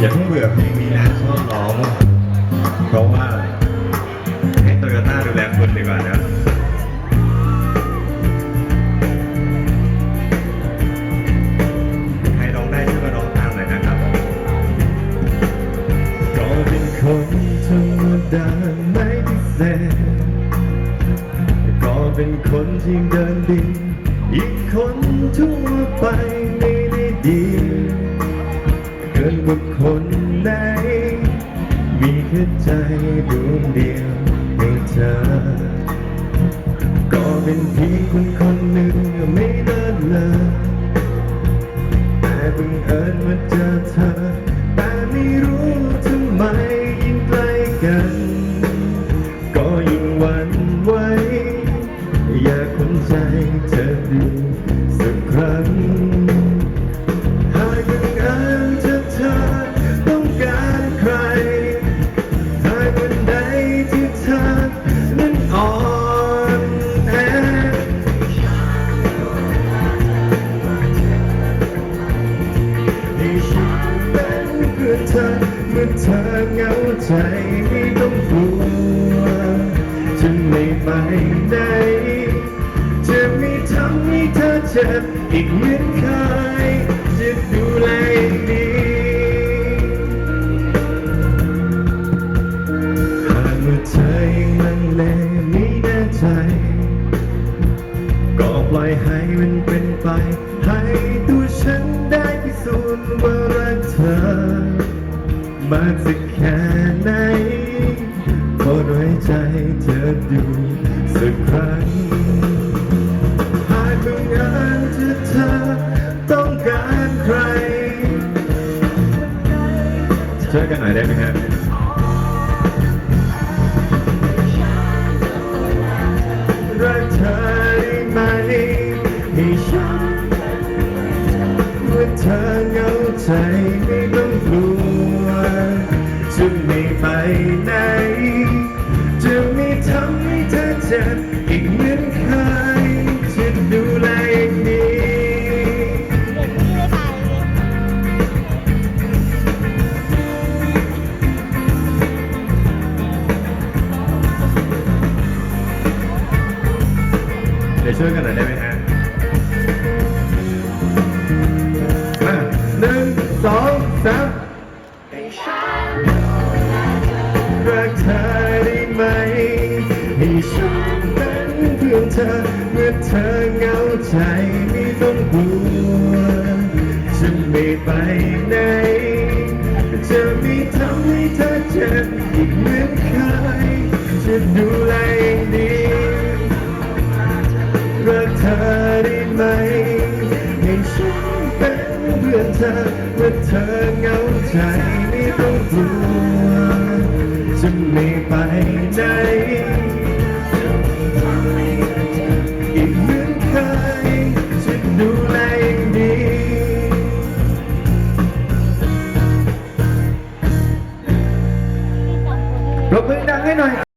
อย่าเพิ่งเบื่อเพลงนี้นะชอบร้องเพราะว่าให้โตโยต้าดูแลคุณดีกว่านะใครร้องได้ช่วยมาร้องตามหน่อยนะครับก็เป็นคนธรรมดาไม่พิเศษก็เป็นคนที่เดินดินอีกคนทั่วไปไม่ได้ดีเกิน ว่าคนไหน มีแค่ใจดวงเดียวให้เธอ ก็เป็นเพียงคนคนหนึ่งไม่เลิศเลอแต่บังเอิญมาเจอเธอ แต่ไม่รู้ทำไมยิ่งใกล้กัน ก็ยิ่งหวั่นไหวอยากคนใจเธอดูสักครั้ง อเมื่อเธอเหงาใจไม่ต้องกลัวจะไม่ไปไหนจะไม่ทำให้เธอเจ็บอีกเหมือนเคยจะดูแลองดีหากเมื่อเธอยังลังเลไม่แน่ใจ ก็ปล่อยให้มันเป็นไป ให้ตัวฉันได้พิสูจน์ว่า มากสักแค่ไหนขอไว้ใจเธอดูสักครั้งหากบังเอิญที่เธอต้องการใคร ช่วยกันหน่อยได้ไหมครับรักเธอได้ไหมให้ฉันเมื่อเธอเหงาใจไม่ จ็บอีกเหมือนเคยจะดูแลอย่างดีเด็กที่ไม่ไปเลยเดี๋ยวช่วยกันหน่อยได้ไหมฮะมาหนึ่งสองสามรักเธอได้ไหมให้ฉัน ธอเมื่อเธอเหงาใจไม่ต้องกลัวจะไม่ไปไหนจะไม่ทำให้เธอเจ็บอีกเหมือนเคยจะดูแลอย่างดีรักเธอได้ไหมให้ฉันเป็นเพื่อนเธอเมื่อเธอเหงาใจไม่ต้องกลัวจะไม่ไปไหน